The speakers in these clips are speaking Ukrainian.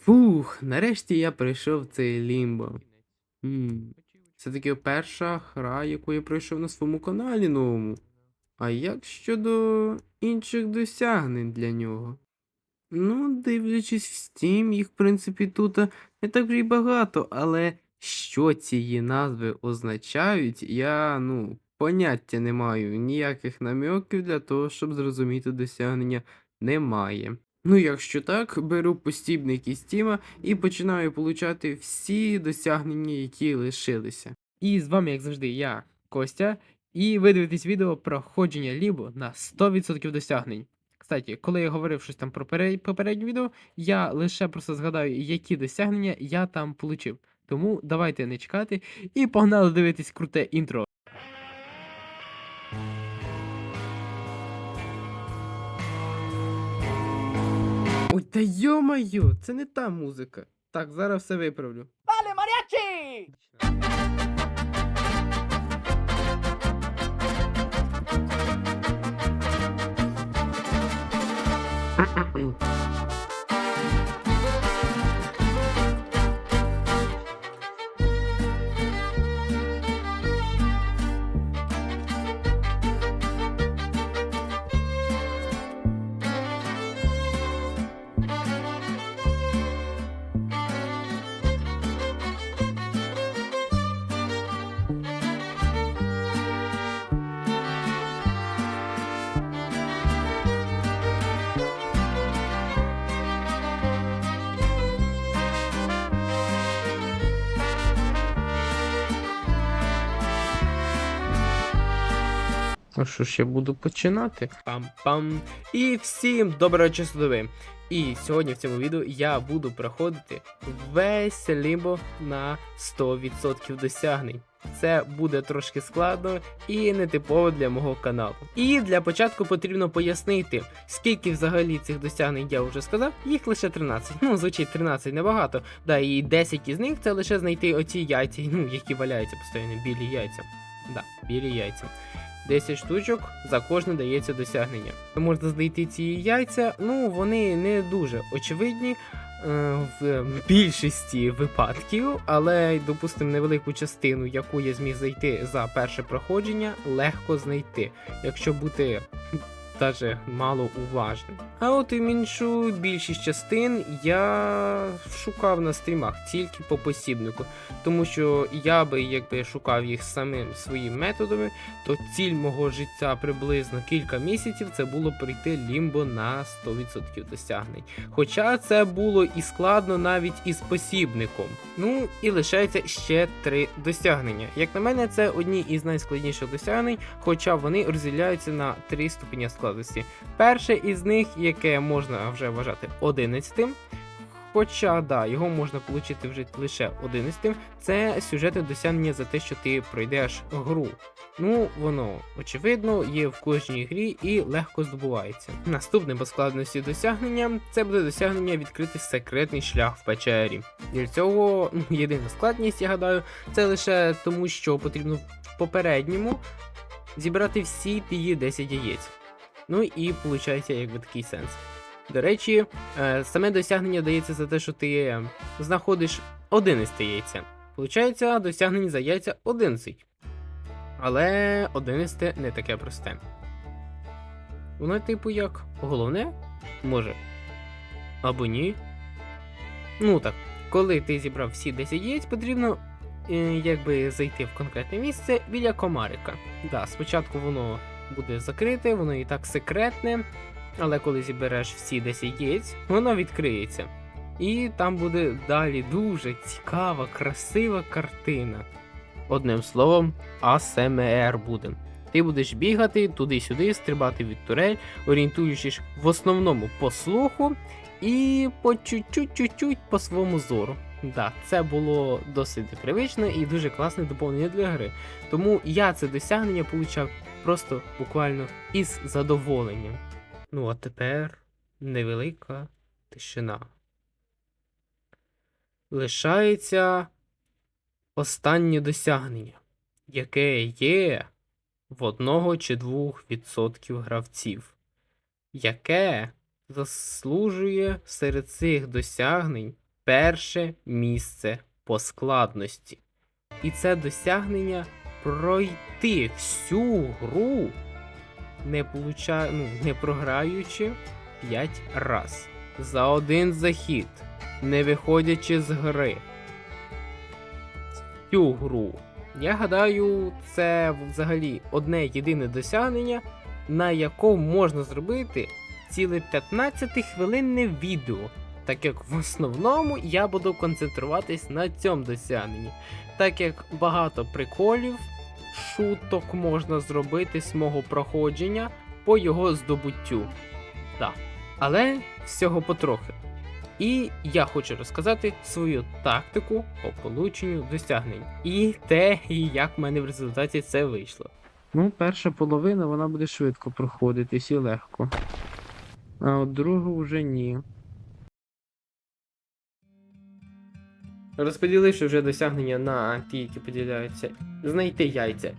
Фух, нарешті я пройшов цей лімбо. Це таки перша гра, яку я пройшов на своєму каналі новому. А як щодо інших досягнень для нього? Ну, дивлячись в Steam, їх, в принципі, тут не так вже й багато, але що ці назви означають, я, ну, поняття не маю. Ніяких намеків для того, щоб зрозуміти досягнення немає. Ну, якщо так, беру постібники Стіма і починаю получати всі досягнення, які лишилися. І з вами, як завжди, я, Костя, і ви дивитесь відео про ходження Лібо на 100% досягнень. Кстати, коли я говорив щось там про пере- попереднє відео, я лише просто згадаю, які досягнення я там получив. Тому давайте не чекати і погнали дивитись круте інтро. Ой, та йо-моє, це не та музика. Так, зараз все виправлю. ¡Vale, mariachi! Ну що ж, я буду починати. Пам-пам. І всім доброго часу доби. І сьогодні в цьому відео я буду проходити весь лімбо на 100% досягнень. Це буде трошки складно і нетипово для мого каналу. І для початку потрібно пояснити, скільки взагалі цих досягнень я вже сказав, їх лише 13. Ну, звучить 13 небагато. Да, і 10 із них це лише знайти оці яйця, ну, які валяються постійно, білі яйця. Да, білі яйця. 10 штучок за кожне дається досягнення. Можна знайти ці яйця, ну вони не дуже очевидні е, в більшості випадків, але, допустимо, невелику частину, яку я зміг знайти за перше проходження, легко знайти, якщо бути даже мало уважним. А от іншу більшість частин я шукав на стрімах тільки по посібнику, тому що я би якби шукав їх самим своїми методами, то ціль мого життя приблизно кілька місяців це було пройти лімбо на 100% досягнень. Хоча це було і складно навіть із посібником. Ну і лишається ще три досягнення. Як на мене, це одні із найскладніших досягнень, хоча вони розділяються на три ступеня складності. Перше із них, яке можна вже вважати 11. Хоча да, його можна отримати вже лише 11, це сюжетне досягнення за те, що ти пройдеш гру. Ну, воно очевидно, є в кожній грі і легко здобувається. Наступне по складності досягнення це буде досягнення відкрити секретний шлях в печері. Для цього ну, єдина складність, я гадаю, це лише тому, що потрібно в попередньому зібрати всі тії 10 яєць. Ну і виходить, якби такий сенс. До речі, е, саме досягнення дається за те, що ти знаходиш 11 яйця. Получається, досягнення за яйця 11. Але 11 не таке просте. Воно, типу, як головне? Може. Або ні. Ну так, коли ти зібрав всі 10 яєць, потрібно е, якби зайти в конкретне місце біля комарика. Да, спочатку воно буде закрите, воно і так секретне, але коли зібереш всі 10 яєць, воно відкриється. І там буде далі дуже цікава, красива картина. Одним словом, АСМР буде. Ти будеш бігати туди-сюди, стрибати від турель, орієнтуючись в основному по слуху і по чуть-чуть-чуть по своєму зору. Да, це було досить непривично і дуже класне доповнення для гри. Тому я це досягнення получав просто буквально із задоволенням. Ну а тепер невелика тишина. Лишається останнє досягнення, яке є в одного чи двох відсотків гравців, яке заслужує серед цих досягнень перше місце по складності. І це досягнення пройти всю гру, не, получа... ну, не програючи 5 раз за один захід, не виходячи з гри. Цю гру. Я гадаю, це взагалі одне єдине досягнення, на якому можна зробити ціле 15-хвилинне відео. Так як в основному я буду концентруватись на цьому досягненні, так як багато приколів, шуток можна зробити з мого проходження по його здобуттю. Так. Але всього потрохи. І я хочу розказати свою тактику по полученню досягнень. І те, як в мене в результаті це вийшло. Ну, перша половина вона буде швидко проходитись і легко. А от другу вже ні. Розподіливши вже досягнення на ті, які поділяються, знайти яйця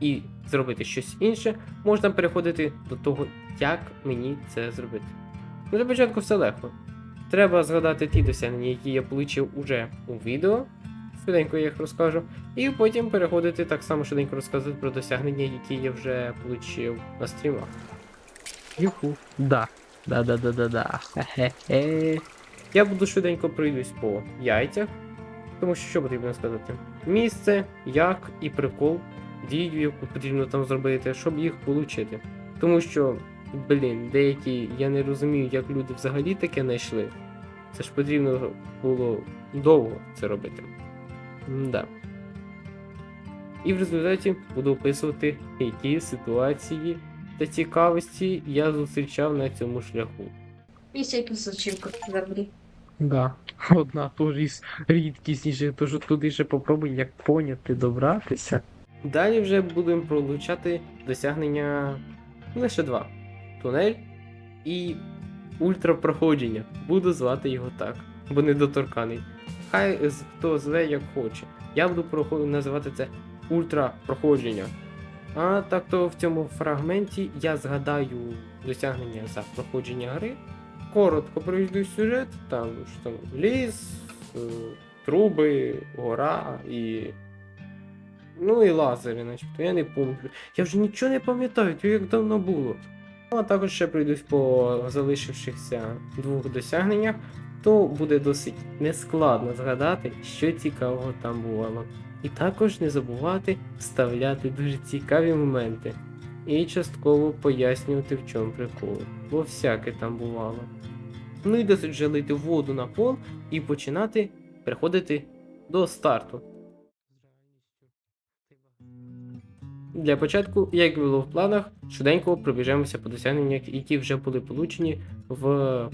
і зробити щось інше, можна переходити до того, як мені це зробити. Ну, для початку все легко. Треба згадати ті досягнення, які я отримав уже у відео. Швиденько я їх розкажу. І потім переходити так само швиденько розказувати про досягнення, які я вже отримав на стрімах. Юху. Да. Да-да-да-да-да. Хе-хе-хе. Я буду швиденько пройдусь по яйцях. Тому що що потрібно сказати? Місце, як і прикол, дію, яку потрібно там зробити, щоб їх отримати. Тому що, блін, деякі я не розумію, як люди взагалі таке знайшли. Це ж потрібно було довго це робити. Да. І в результаті буду описувати, які ситуації та цікавості я зустрічав на цьому шляху. Всякі сочинки добрі. Да. Одна теж із рідкісніше, тож туди ще попробуй як поняти, добратися. Далі вже будемо пролучати досягнення лише два: тунель і ультрапроходження. Буду звати його так, бо недоторканий. Хай хто зве як хоче. Я буду проход- називати це ультрапроходження. А так то в цьому фрагменті я згадаю досягнення за проходження гри коротко пройду сюжет, там що там ліс, е, труби, гора і. Ну і лазери, начебто, я не пам'ятаю. Я вже нічого не пам'ятаю, то як давно було. Ну, а також ще пройдусь по залишившихся двох досягненнях, то буде досить нескладно згадати, що цікавого там бувало. І також не забувати вставляти дуже цікаві моменти і частково пояснювати, в чому прикол, бо всяке там бувало. Ну і досить вже воду на пол і починати переходити до старту. Для початку, як було в планах, швиденько пробіжемося по досягненнях, які вже були получені в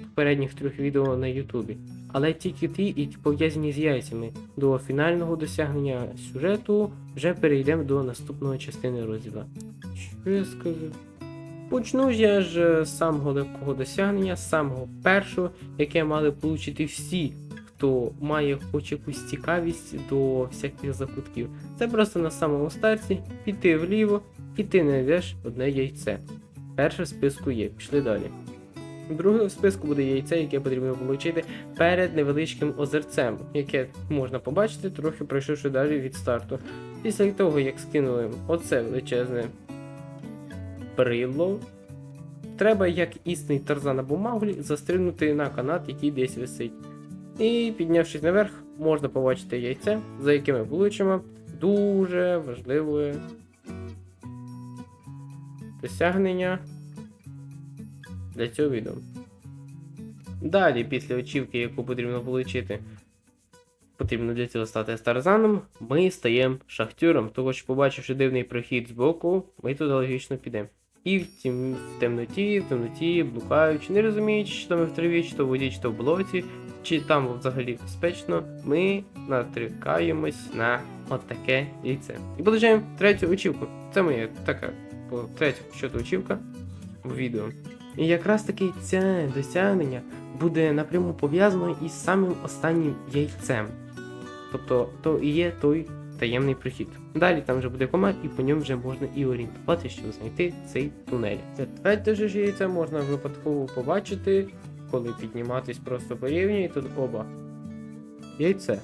попередніх трьох відео на Ютубі. Але тільки ті, які пов'язані з яйцями. До фінального досягнення сюжету вже перейдемо до наступної частини розділу. Скажу? Почну я ж з самого легкого досягнення, з самого першого, яке мали отримати всі, хто має хоч якусь цікавість до всяких закутків. Це просто на самому старті піти вліво і ти знайдеш одне яйце. Перше в списку є, пішли далі. Друге в списку буде яйце, яке потрібно отримати перед невеличким озерцем, яке можна побачити, трохи пройшовши далі від старту. Після того, як скинули оце величезне брилло, треба, як істинний Тарзан або Мауглі, застрибнути на канат, який десь висить. І піднявшись наверх, можна побачити яйце, за яке ми дуже важливе досягнення для цього відео. Далі, після очівки, яку потрібно отримати, потрібно для цього стати Старзаном, ми стаємо шахтюром, того що побачивши дивний прохід з боку, ми туди логічно підемо. І в, тім, в темноті, в темноті, блукаючи, не розуміючи, чи то ми в траві, чи то в воді, чи то в болоті, чи там взагалі безпечно, ми натрикаємось на отаке яйце. І получаємо третю очівку. Це моя така третя щодо очівка в відео. І якраз таки це досягнення буде напряму пов'язано із самим останнім яйцем. Тобто, то і є той таємний прихід. Далі там вже буде команд, і по ньому вже можна і орієнтувати, щоб знайти цей тунель. Це третє ж яйце можна випадково побачити, коли підніматись просто по рівні, і тут оба. яйце.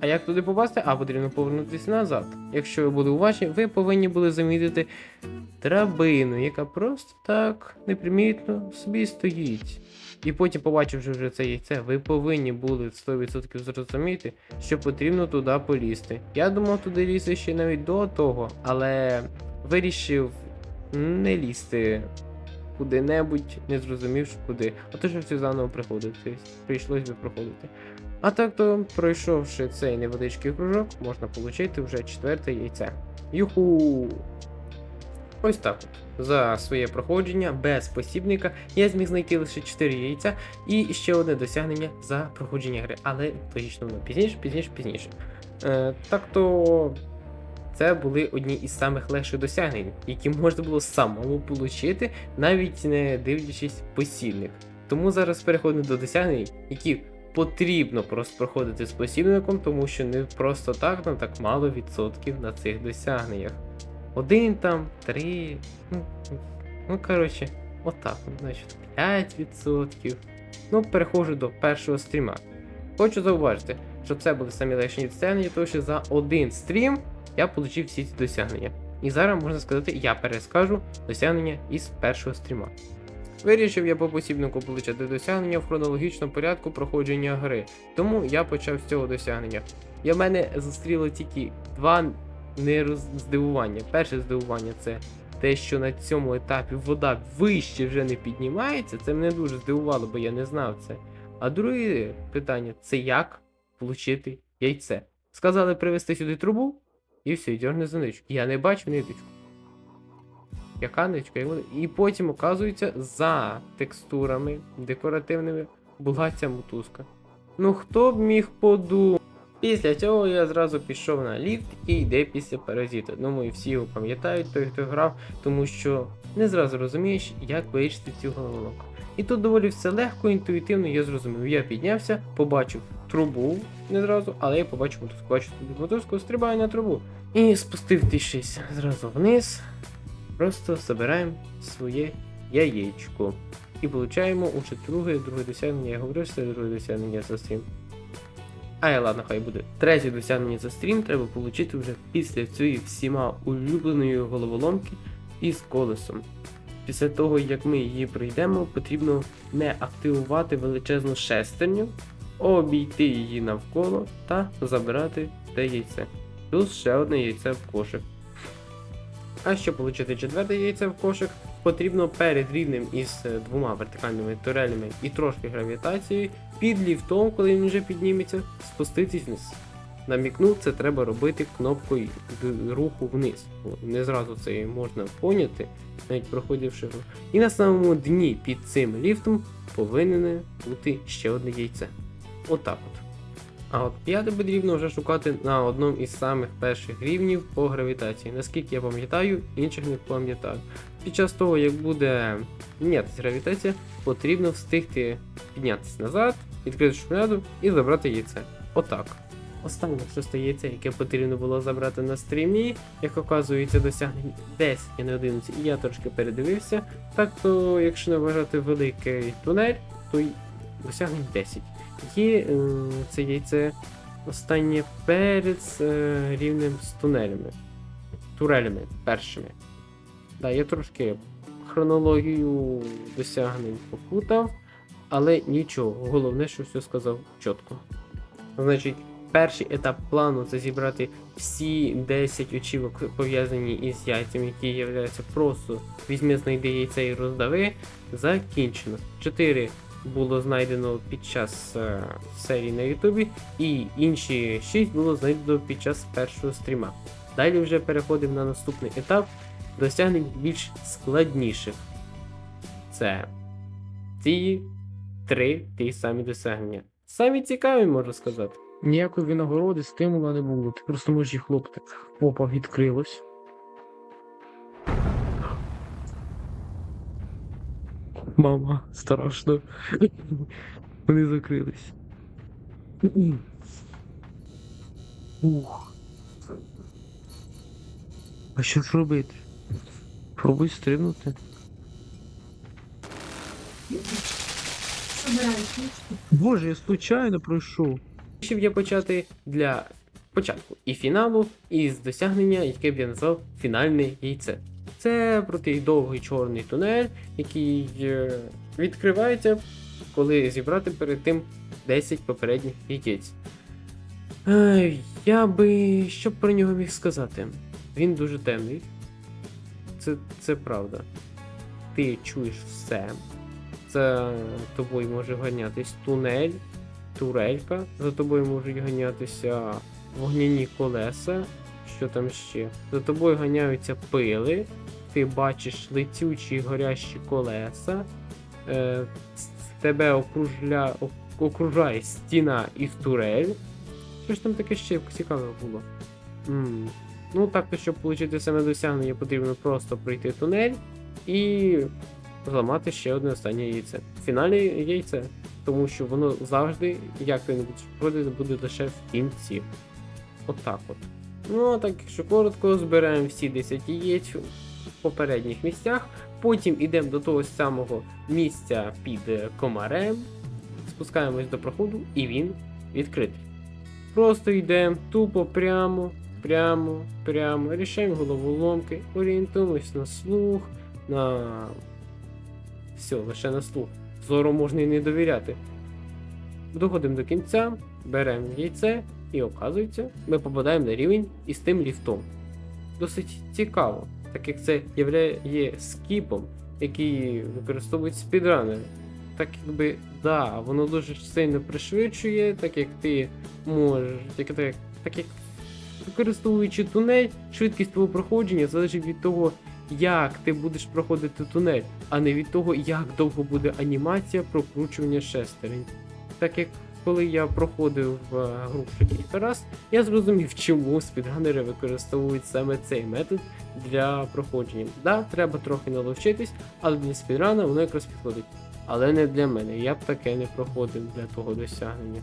А як туди попасти? А потрібно повернутися назад. Якщо ви були уважні, ви повинні були замітити драбину, яка просто так непримітно собі стоїть. І потім, побачивши вже це яйце, ви повинні були 100% зрозуміти, що потрібно туди полізти. Я думав туди лізти ще навіть до того, але вирішив не лізти куди-небудь, не зрозумівши куди. А то ж все заново приходити. Прийшлось би проходити. А так то, пройшовши цей невеличкий кружок, можна отримати вже четверте яйце. Юху! Ось так от. За своє проходження без посібника я зміг знайти лише 4 яйця і ще одне досягнення за проходження гри. Але логічно воно пізніше, пізніше, пізніше. Е, так то це були одні із самих легших досягнень, які можна було самому отримати, навіть не дивлячись посібник. Тому зараз переходимо до досягнень, які потрібно просто проходити з посібником, тому що не просто так нам так мало відсотків на цих досягненнях. Один там, три. Ну, ну коротше, отак. от, Значить, 5%. Ну, переходжу до першого стріма. Хочу зауважити, що це були самі легші досягнення, тому що за один стрім я отримав всі ці досягнення. І зараз можна сказати, я перескажу досягнення із першого стріма. Вирішив я по посібнику отримати досягнення в хронологічному порядку проходження гри, тому я почав з цього досягнення. І в мене зустріло тільки два не роз... здивування. Перше здивування це те, що на цьому етапі вода вище вже не піднімається. Це мене дуже здивувало, бо я не знав це. А друге питання це як отримати яйце. Сказали привезти сюди трубу, і все, йдеш не за ниточку. Я не бачив ниточку. Яка ниточка? І потім, оказується, за текстурами декоративними була ця мотузка. Ну хто б міг подумати? Після цього я зразу пішов на ліфт і йде після паразита. Думаю, всі його пам'ятають, той, хто грав, тому що не зразу розумієш, як вирішити цю головоломку. І тут доволі все легко, інтуїтивно я зрозумів. Я піднявся, побачив трубу не зразу, але я побачив мотузку. Бачу мотузку, стрибаю на трубу. І спустившись зразу вниз, просто забираємо своє яєчко. І получаємо уже друге, друге досягнення. Я говорив, що це друге досягнення за стрім. А я ладно, хай буде. Третє досягнення за стрім треба отримати вже після цієї всіма улюбленої головоломки із колесом. Після того, як ми її пройдемо, потрібно не активувати величезну шестерню, обійти її навколо та забирати те яйце. Плюс ще одне яйце в кошик. А щоб отримати четверте яйце в кошик, потрібно перед рівнем із е, двома вертикальними турелями і трошки гравітацією під ліфтом, коли він вже підніметься, спуститись вниз. Намікну, це треба робити кнопкою руху вниз. Не зразу це можна поняти, навіть проходивши. І на самому дні під цим ліфтом повинне бути ще одне яйце. Отак от. А от п'яте потрібно вже шукати на одному із самих перших рівнів по гравітації. Наскільки я пам'ятаю, інших не пам'ятаю. Під час того, як буде мінятися гравітація, потрібно встигти піднятися назад, відкрити шухляду і забрати яйце. Отак. Останнє шосте яйце, яке потрібно було забрати на стрімі, як оказується, досягнень 10 і не 11, і я трошки передивився. Так то, якщо не вважати великий тунель, то досягнень 10. Є е, це яйце останнє перед е, рівнем з тунелями. Турелями першими. Да, я трошки хронологію досягнень попутав, але нічого. Головне, що все сказав чітко. Значить, перший етап плану це зібрати всі 10 очівок, пов'язані із яйцем, які являються просто візьми, знайди яйце і роздави. Закінчено. 4 було знайдено під час е, серії на Ютубі, і інші 6 було знайдено під час першого стріма. Далі вже переходимо на наступний етап досягнень більш складніших. Це ці три ті самі досягнення. Самі цікаві, можу сказати. Ніякої винагороди, стимула не було. Ти просто можеш їх хлопти. Попа відкрилось. Мама, страшно. Вони закрились. Ух. А що ж робити? Пробуй стрибнути. Боже, я случайно пройшов. Щоб я почати для початку і фіналу, із досягнення, яке б я назвав фінальне яйце. Це про той довгий чорний тунель, який е, відкривається, коли зібрати перед тим 10 попередніх яєць. Е, я би що б про нього міг сказати? Він дуже темний. Це, це правда. Ти чуєш все. За тобою може ганятись тунель, турелька, за тобою можуть ганятися вогняні колеса. Що там ще? За тобою ганяються пили, ти бачиш летючі горящі колеса, е, тебе окружля, окружає стіна із турель. Що ж там таке ще цікаве було? м Ну, так, щоб отримати саме досягнення, потрібно просто пройти тунель і зламати ще одне останнє яйце. Фінальне яйце, тому що воно завжди, як то небудь проходити, буде лише в кінці. Отак от. Ну, а так, якщо коротко, збираємо всі 10 яєць в попередніх місцях, потім йдемо до того самого місця під комарем, спускаємось до проходу, і він відкритий. Просто йдемо тупо прямо, прямо, прямо, рішаємо головоломки, орієнтуємось на слух, на. Все, лише на слух. Зору можна і не довіряти. Доходимо до кінця, беремо яйце і оказується, ми попадаємо на рівень із тим ліфтом. Досить цікаво, так як це є скіпом, який використовують спідранери. Так якби, да, воно дуже сильно пришвидшує, так як ти можеш, так, так, так як використовуючи тунель, швидкість твого проходження залежить від того, як ти будеш проходити тунель, а не від того, як довго буде анімація прокручування шестерень. Так як коли я проходив е, гру кілька раз, я зрозумів, чому спідганери використовують саме цей метод для проходження. Да, треба трохи наловчитись, але для спідрана воно якраз підходить. Але не для мене, я б таке не проходив для того досягнення.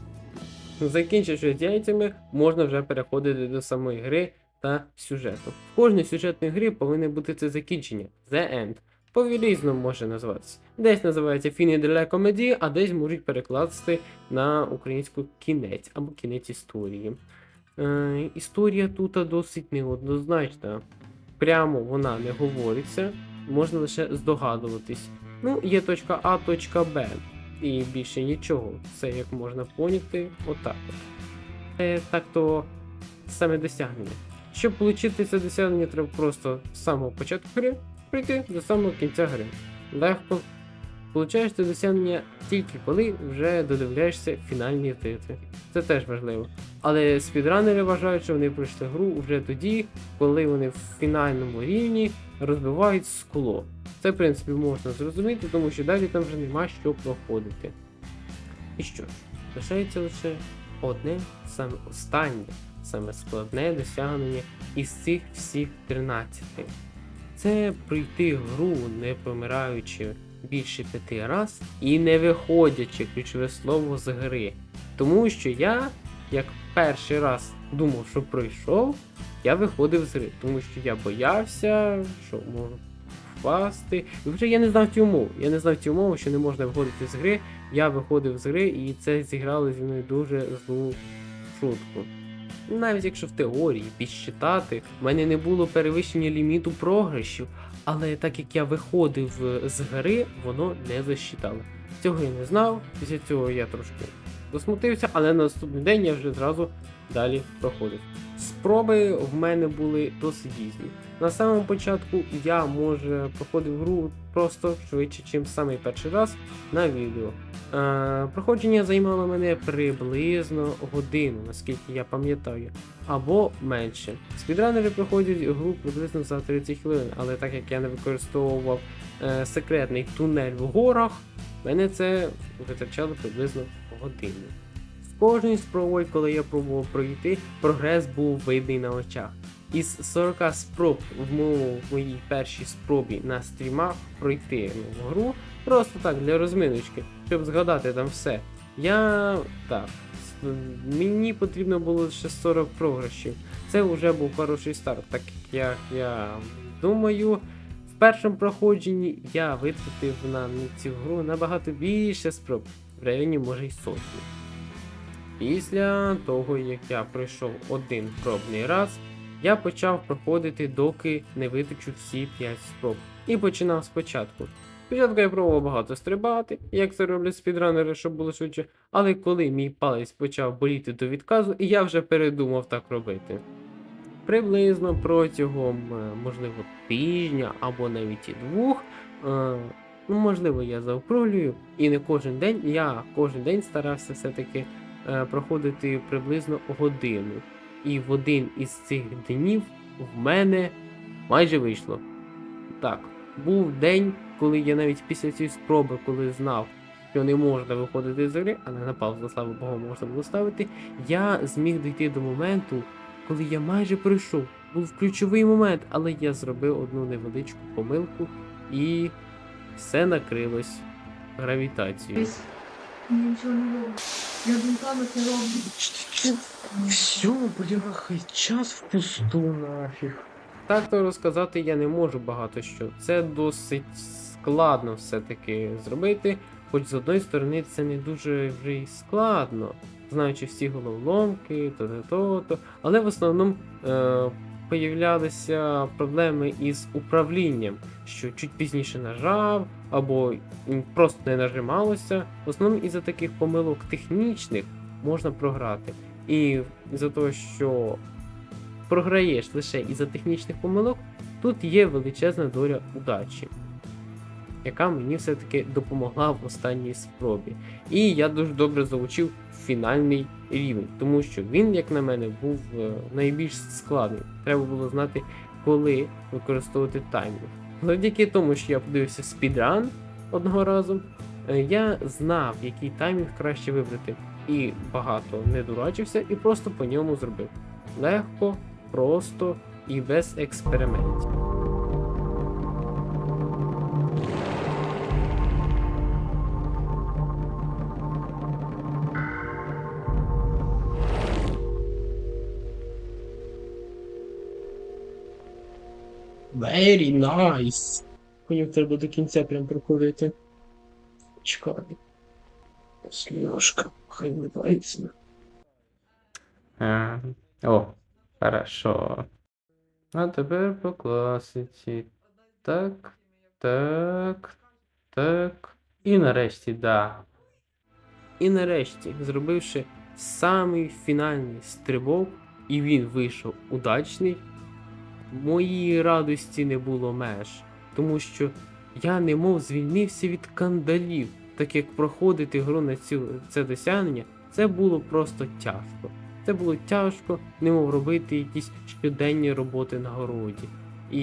Закінчивши з яйцями, можна вже переходити до самої гри та сюжету. В кожній сюжетній грі повинне бути це закінчення The End. По-різному може називатися. Десь називається de la Comedy, а десь можуть перекласти на українську кінець або кінець історії. Е, історія тут досить неоднозначна. Прямо вона не говориться, можна лише здогадуватись. Ну, є точка А, точка Б. І більше нічого. Все як можна поняти, отак от. Е, так то саме досягнення. Щоб отримати це досягнення, треба просто з самого початку гри прийти до самого кінця гри. Легко. Получаєш це досягнення тільки коли вже додивляєшся фінальні титри. Це теж важливо. Але спідранери вважають, що вони пройшли гру вже тоді, коли вони в фінальному рівні розбивають скло. Це, в принципі, можна зрозуміти, тому що далі там вже нема що проходити. І що ж, лишається лише одне, саме останнє, саме складне досягнення із цих всіх 13. Це пройти гру, не помираючи більше п'яти раз і не виходячи ключове слово з гри. Тому що я, як перший раз думав, що пройшов, я виходив з гри, тому що я боявся, що можу впасти. І вже я не знав ті умови. Я не знав ті умови, що не можна виходити з гри. Я виходив з гри, і це зіграло зі мною дуже злу шутку. Навіть якщо в теорії підсчитати, в мене не було перевищення ліміту програшів, але так як я виходив е, з гри, воно не засчитало. Цього я не знав, після цього я трошки засмутився, але на наступний день я вже зразу далі проходив. Спроби в мене були досить різні. На самому початку я може проходив гру просто швидше, ніж самий перший раз на відео. Е, проходження займало мене приблизно годину, наскільки я пам'ятаю, або менше. Спідранери проходять гру приблизно за 30 хвилин, але так як я не використовував е, секретний тунель в горах, мене це витрачало приблизно годину. В кожній спробі, коли я пробував пройти, прогрес був видний на очах. Із 40 спроб в моїй першій спробі на стрімах пройти ну, гру, просто так для розминочки, щоб згадати там все. Я так. Мені потрібно було лише 40 програшів. Це вже був хороший старт, так як я думаю, в першому проходженні я витратив на цю гру набагато більше спроб, в районі може й сотні. Після того, як я пройшов один пробний раз, я почав проходити, доки не виточу всі 5 спроб. І починав спочатку. Спочатку я пробував багато стрибати, як це роблять спідранери, щоб було швидше. Але коли мій палець почав боліти до відказу, і я вже передумав так робити. Приблизно протягом, е, можливо, тижня або навіть і двох. е, Ну, можливо, я заокруглюю, і не кожен день. Я кожен день старався все-таки проходити приблизно годину. І в один із цих днів в мене майже вийшло. Так, був день, коли я навіть після цієї спроби, коли знав, що не можна виходити з гри, але на паузу, слава Богу, можна було ставити, я зміг дійти до моменту, коли я майже пройшов. Був ключовий момент, але я зробив одну невеличку помилку і все накрилось гравітацією. Нічого не роблю. Я думками це роблю. Все, бляха, час впусту нафіг. Так то розказати я не можу багато що. Це досить складно все-таки зробити. Хоч з одної сторони це не дуже вже й складно, знаючи всі головоломки, то-то-то. Але в основному е, появлялися проблеми із управлінням, що чуть пізніше нажав, або просто не нажималося. В основному із-за таких помилок технічних можна програти. І за того, що програєш лише із-за технічних помилок, тут є величезна доля удачі, яка мені все-таки допомогла в останній спробі. І я дуже добре заучив фінальний рівень, тому що він, як на мене, був е, найбільш складний. Треба було знати, коли використовувати таймер. Завдяки тому, що я подивився спідран одного разу, е, я знав, який таймінг краще вибрати і багато не дурачився, і просто по ньому зробив. Легко, просто і без експериментів. Very nice. Мені треба до кінця прям проходити. Чекай. Слюшка, хай вибається. А, о, хорошо. А тепер по класиці. Так, так, так. І нарешті, да. І нарешті, зробивши самий фінальний стрибок, і він вийшов удачний, моїй радості не було меж, тому що я немов звільнився від кандалів, так як проходити гру на цю, це досягнення, це було просто тяжко. Це було тяжко, немов робити якісь щоденні роботи на городі. І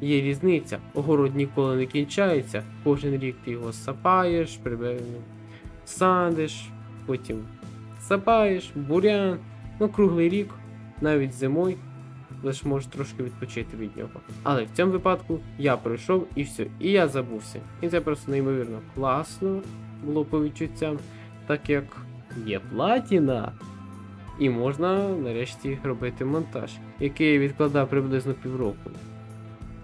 є різниця. Огород ніколи не кінчається. Кожен рік ти його сапаєш, прибе- садиш, потім сапаєш, бурян. Ну, круглий рік, навіть зимою, лише можеш трошки відпочити від нього. Але в цьому випадку я пройшов і все, і я забувся. І це просто неймовірно класно було по відчуттям, так як є платіна. І можна нарешті робити монтаж, який я відкладав приблизно півроку.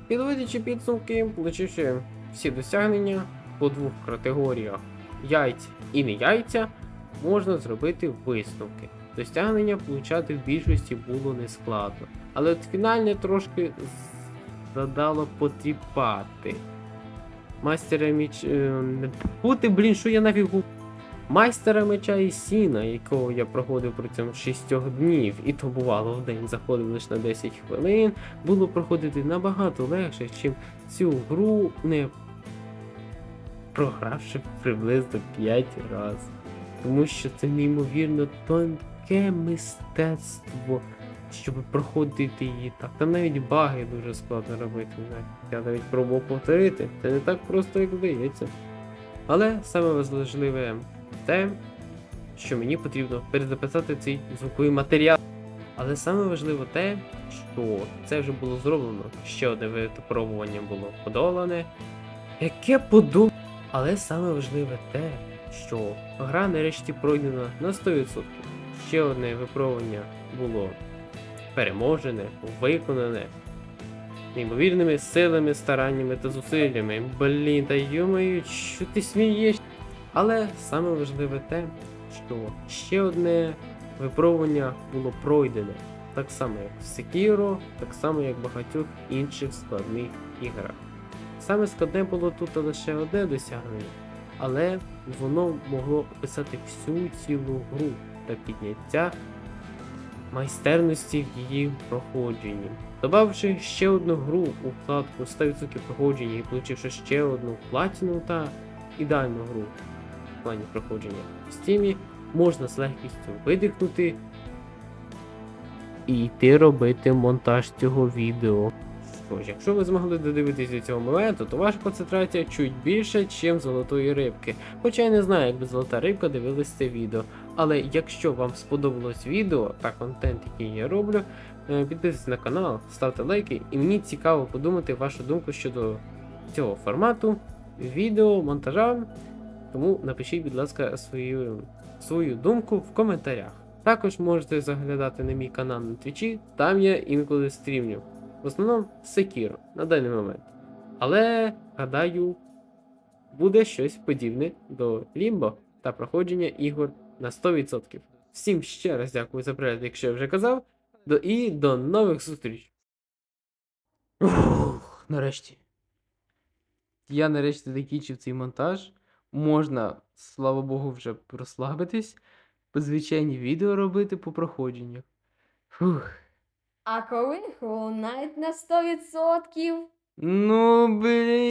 Підводячи підсумки, получивши всі досягнення по двох категоріях яйця і не яйця, можна зробити висновки. Досягнення получати в більшості було нескладно. Але от фінальне трошки задало потріпати. Майстера міч. е, Бути, блін, що я нафіг гу- Майстера меча і сіна, якого я проходив протягом 6 днів, і то бувало в день заходив лише на 10 хвилин, було проходити набагато легше, чим цю гру, не програвши приблизно 5 разів. Тому що це неймовірно тонке мистецтво, щоб проходити її так. Там навіть баги дуже складно робити. Я навіть пробував повторити. Це не так просто, як здається. Але саме важливе те, що мені потрібно перезаписати цей звуковий матеріал. Але саме важливо те, що це вже було зроблено. Ще одне випробування було подолане. Яке подол... Але саме важливе те, що гра нарешті пройдена на 100%. Ще одне випробування було переможене, виконане неймовірними силами, стараннями та зусиллями. Блін, та йомаю, що ти смієш? Але саме важливе те, що ще одне випробування було пройдене. Так само, як в Sekiro, так само, як в багатьох інших складних іграх. Саме складне було тут лише одне досягнення, але воно могло описати всю цілу гру та підняття майстерності в її проходженні. Добавивши ще одну гру у вкладку 100% проходження і получивши ще одну платіну та ідеальну гру в плані проходження в стімі, можна з легкістю видихнути і йти робити монтаж цього відео. Тож, якщо ви змогли додивитись до цього моменту, то ваша концентрація чуть більше, ніж золотої рибки. Хоча я не знаю, як би золота рибка дивилась це відео. Але якщо вам сподобалось відео та контент, який я роблю, е, підписуйтесь на канал, ставте лайки, і мені цікаво подумати вашу думку щодо цього формату, відео, монтажа. Тому напишіть, будь ласка, свою, свою думку в коментарях. Також можете заглядати на мій канал на твічі, там я інколи стрімлю. В основному Sekiro на даний момент. Але, гадаю, буде щось подібне до Limbo та проходження ігор на 100%. Всім ще раз дякую за перегляд, якщо я вже казав. До, і до нових зустріч. Ух, нарешті. Я нарешті закінчив цей монтаж. Можна, слава Богу, вже розслабитись. Звичайні відео робити по проходженнях. Фух. А коли Hollow на 100%? Ну, блін.